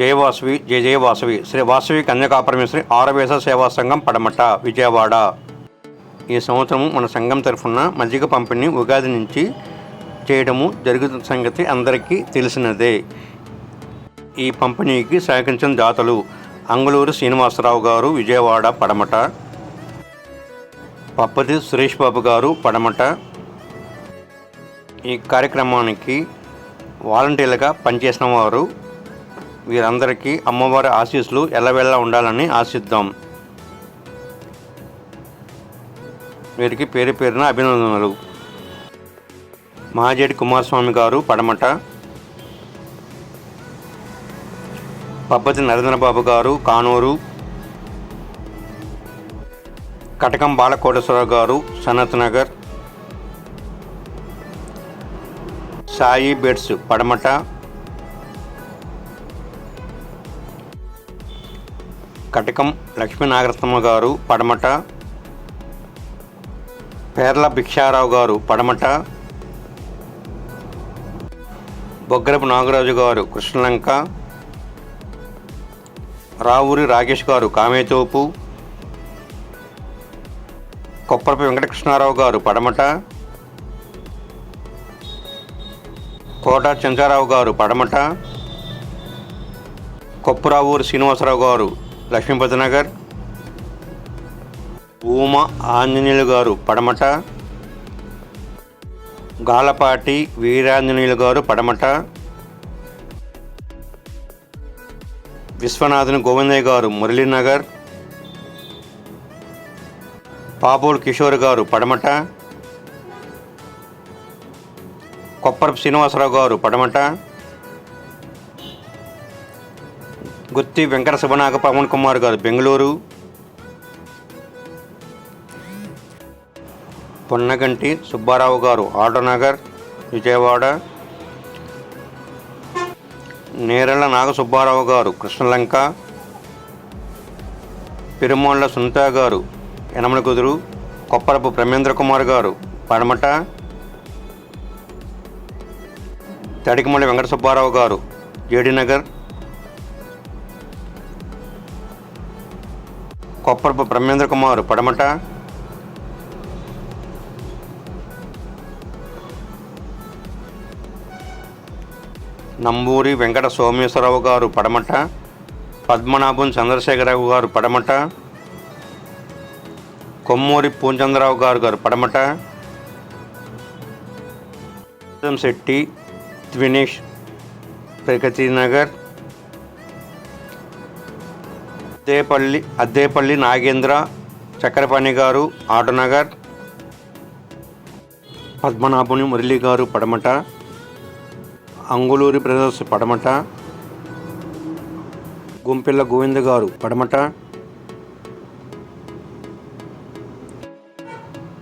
జయవాసవి జయ జయవాసవి శ్రీ వాసవి కన్యకాపరమేశ్వరి ఆరవేశ సేవా సంఘం పడమట విజయవాడ. ఈ సంవత్సరం మన సంఘం తరఫున మజ్జిగ పంపిణీ ఉగాది నుంచి చేయడము జరుగుతున్న సంగతి అందరికీ తెలిసినదే. ఈ పంపిణీకి సహకరించిన దాతలు అంగులూరు శ్రీనివాసరావు గారు విజయవాడ పడమట. పప్పతి సురేష్ బాబు గారు పడమట. ఈ కార్యక్రమానికి వాలంటీర్లుగా పనిచేసిన వారు వీరందరికీ అమ్మవారి ఆశీస్సులు ఎల్లవెల్లా ఉండాలని ఆశిద్దాం. వీరికి పేరు పేరున అభినందనలు. మాజేడి కుమారస్వామి గారు పడమట. పబ్బతి నరేంద్రబాబు గారు కానూరు. కటకం బాలకోటేశ్వరరావు గారు సనత్ నగర్. సాయి బెడ్స్ పడమట. కటకం లక్ష్మీనాగరత్నమ్మ గారు పడమట పేర్ల భిక్షారావు గారు పడమట బొగ్గరపు నాగరాజు గారు కృష్ణలంక రావూరి రాకేష్ గారు కామేతోపు కొప్పరపు వెంకటకృష్ణారావు గారు పడమట కోట చంద్రారావు గారు పడమట కొప్పురావూరు శ్రీనివాసరావు గారు లక్ష్మీపతి నగర్ ఊమ ఆంజనేయులు గారు పడమట. గాలపాటి వీరాంజనేయులు గారు పడమట. విశ్వనాథన్ గోవిందయ్య గారు మురళీనగర్. పాపూల్ కిషోర్ గారు పడమట. కొప్పరపు శ్రీనివాసరావు గారు పడమట. గుత్తి వెంకట శుభనాగ పవన్ కుమార్ గారు బెంగళూరు. పొన్నగంటి సుబ్బారావు గారు ఆటోనగర్ విజయవాడ. నేరళ్ళ నాగ సుబ్బారావు గారు కృష్ణలంక. పెరుమోళ్ళ సునీతా గారు యనమల కుదురు కొప్పరపు ప్రమేంద్ర కుమార్ గారు పడమట. తడికిమల్లి వెంకట సుబ్బారావు గారు జేడీనగర్ కొప్పరపు బ్రహ్మేంద్ర కుమార్ పడమట. నంబూరి వెంకట సోమేశ్వరరావు గారు పడమట. పద్మనాభం చంద్రశేఖరరావు గారు పడమట. కొమ్మూరి పూంచంద్రరావు గారు గారు పడమట. శెట్టి ద్వినేష్ ప్రగతి అద్దేపల్లి అద్దేపల్లి నాగేంద్ర చక్రపాణి గారు ఆటనగర్ పద్మనాభుని మురళి గారు పడమట అంగులూరి బ్రదర్స్ పడమట గుంపిల్ల గోవింద్ గారు పడమట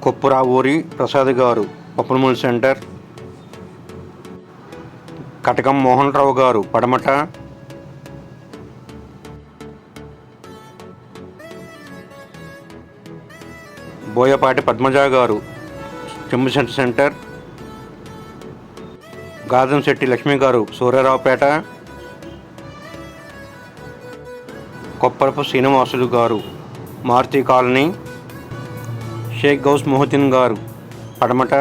కొప్పురావూరి ప్రసాద్ గారు పప్పులమూలి సెంటర్ కటకం మోహన్ రావు గారు పడమట బోయపాటి పద్మజ గారు చెంబు సెంటర్ గాజంశెట్టి లక్ష్మి గారు సూర్యారావుపేట కొప్పరపు శ్రీనివాసులు గారు మారుతి కాలనీ షేక్ గౌస్ మొహతిన్ గారు పడమట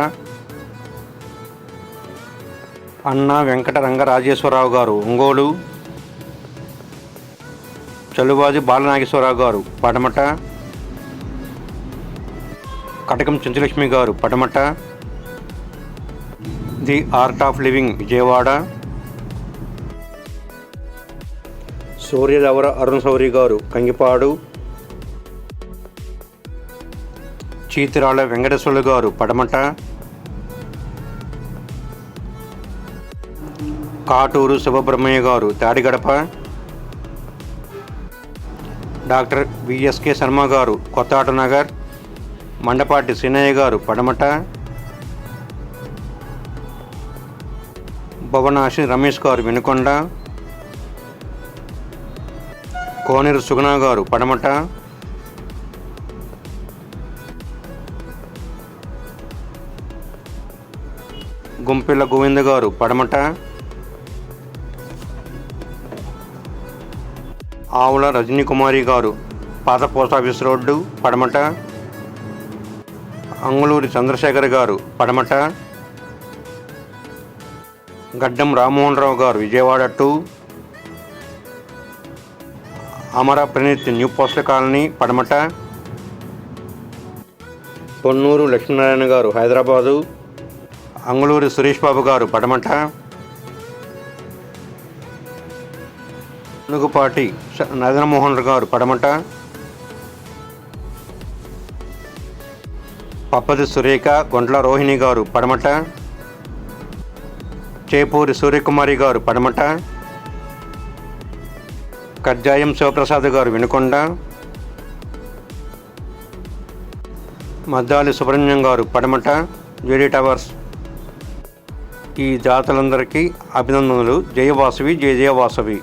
అన్న వెంకట రంగరాజేశ్వరరావు గారు ఒంగోలు చలువాజు బాలనాగేశ్వరరావు గారు పడమట Katakam Chandralakshmi garu Padamata. The art of living Vijayawada. Suryadavara Arun Sauri garu Kankipadu. చీతిరాళ్ళ Venkateswarlu గారు పడమట. కాటూరు శివబ్రహ్మయ్య గారు తాడిగడప. డాక్టర్ విఎస్కే శర్మ గారు కొత్తాట నగర్. మండపాటి సినయ్య గారు పడమట. భువనాశి రమేష్ గారు వినుకొండ. కోనేరు సుగుణ గారు పడమట. గుంపిల్ల గోవింద గారు పడమట. ఆవుల రజనీకుమారి గారు పాత పోస్ట్ ఆఫీస్ రోడ్డు పడమట. అంగలూరి చంద్రశేఖర్ గారు పడమట. Gaddam Rammohan Rao garu Vijayawada two. Amara Praneeth new postal colony Padamata. Ponnuru Lakshminarayana గారు హైదరాబాదు. అంగలూరి సురేష్ బాబు గారు పడమట. నుగుపాటి నరేంద్రమోహన్ గారు పడమట. పప్పది సురేఖ గొంట్ల రోహిణి గారు పడమట. చేపూరి సూర్యకుమారి గారు పడమట. కజ్జాయం శివప్రసాద్ గారు వినుకొండ. మద్దాలి సుబ్రహ్మణ్యం గారు పడమట. JD towers. ఈ జాతలందరికీ అభినందనలు. జయవాసవి జయ జయవాసవి